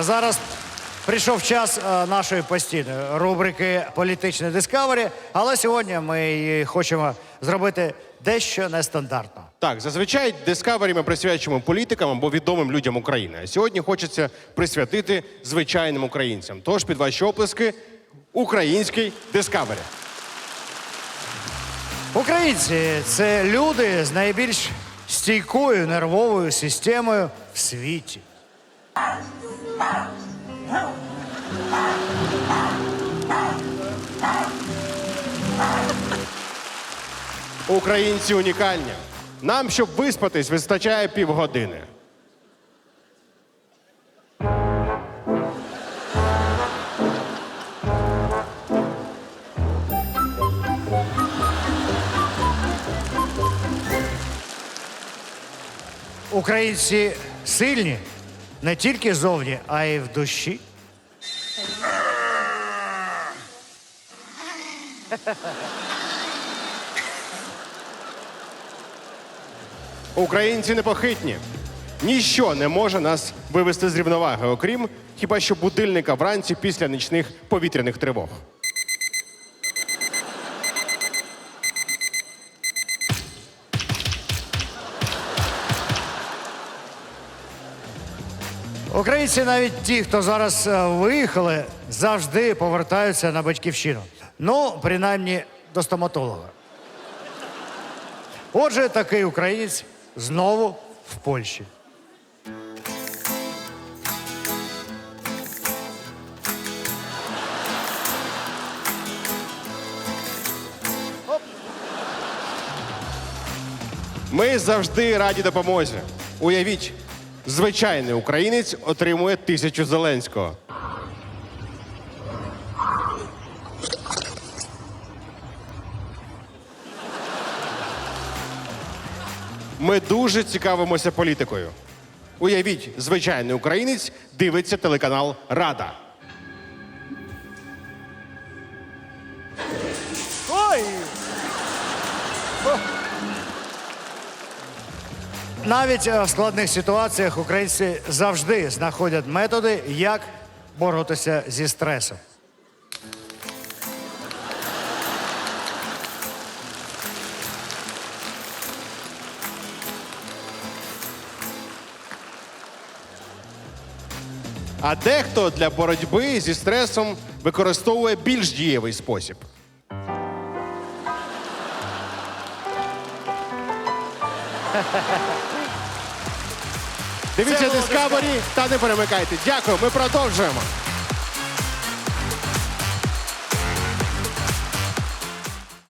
Зараз прийшов час е, нашої постійної рубрики Політичне Дискавері, але сьогодні ми її хочемо зробити дещо нестандартно. Так, зазвичай Discovery ми присвячуємо політикам або відомим людям України. А сьогодні хочеться присвятити звичайним українцям. Тож під ваші оплески український Discovery. Українці це люди з найбільш стійкою нервовою системою в світі. Українці унікальні. Нам, щоб виспатись, вистачає півгодини. Українці сильні не тільки зовні, а й в душі. Українці непохитні. Ніщо не може нас вивести з рівноваги, окрім хіба що будильника вранці після нічних повітряних тривог. Українці, навіть ті, хто зараз е, виїхали, завжди повертаються на батьківщину. Ну, принаймні, до стоматолога. Отже, такий українець знову в Польщі. Ми завжди раді допомозі. Уявіть, звичайний українець отримує тисячу Зеленського. Ми дуже цікавимося політикою. Уявіть, звичайний українець дивиться телеканал Рада. Ой! Навіть е, в складних ситуаціях українці завжди знаходять методи, як боротися зі стресом. А дехто для боротьби зі стресом використовує більш дієвий спосіб. Дивіться Discovery та не перемикайте. Дякую, ми продовжуємо.